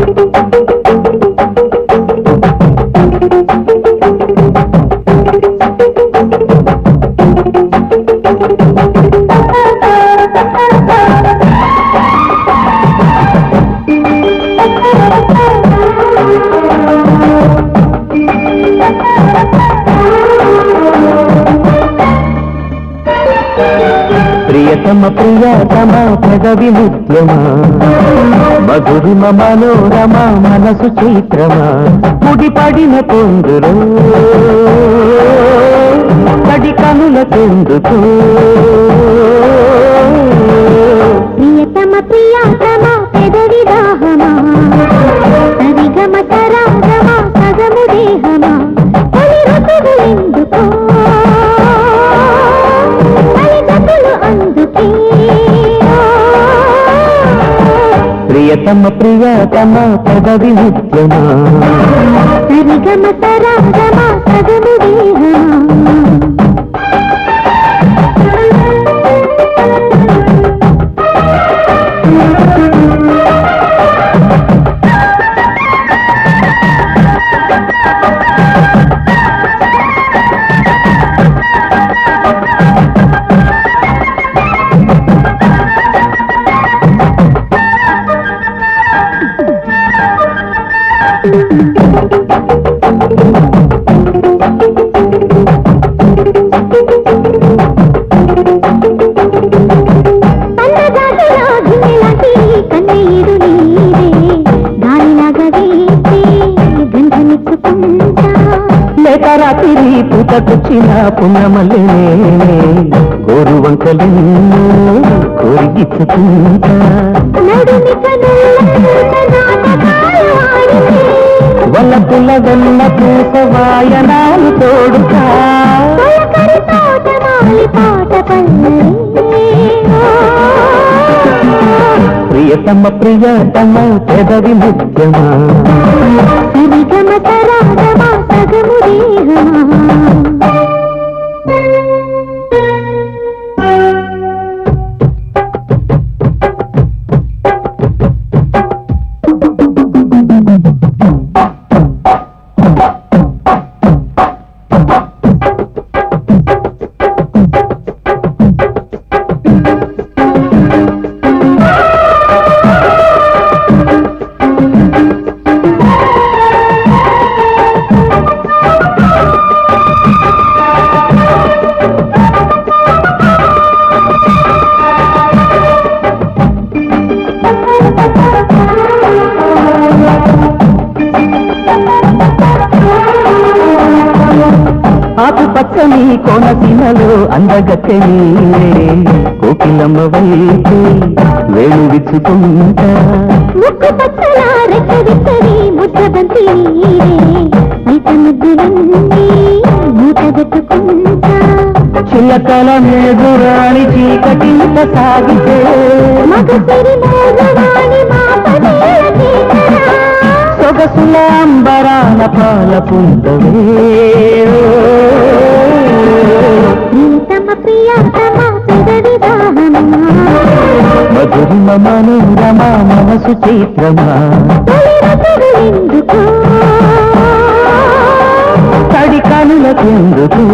thank you ప్రియతమ ప్రియతమ పెదవి ముత్యమా మధురిమ మనోరమ మనసు చైత్రమా? ముడిపడిన పొందులో కడి కనుల తెందుకు ప్రియతమ ప్రియా ప్రియతమ ప్రియతమ పదవి ముత్యమా సరిగమ సరాగమా సగము వీరమా రాత్రి పూతకొచ్చిన పున్నమల్లే గోరు వంకలెన్నో కోరిగిచ్చుకుంటా. వల్ల పుల్ల వెల్ల పూస వాయనాలు తోడుతా ప్రియతమ ప్రియతమ పెదవి ముఖ్యమా? ఆకు పచ్చని కోనసీమలో అందగత్తె నీవే. కోకిలమ్మ వైపు వేణు విచ్చుకుంటా. ముక్కు పచ్చల రెక్క మిత ముద్దులన్నీ చిల్లకల చీకటింత సాగితే. మగ సిరి సొగసుల అంబరాల పాల పుంతవే మధురిమ మనోరమ మనసు చైత్రమా? తడి కనులకెందుకు?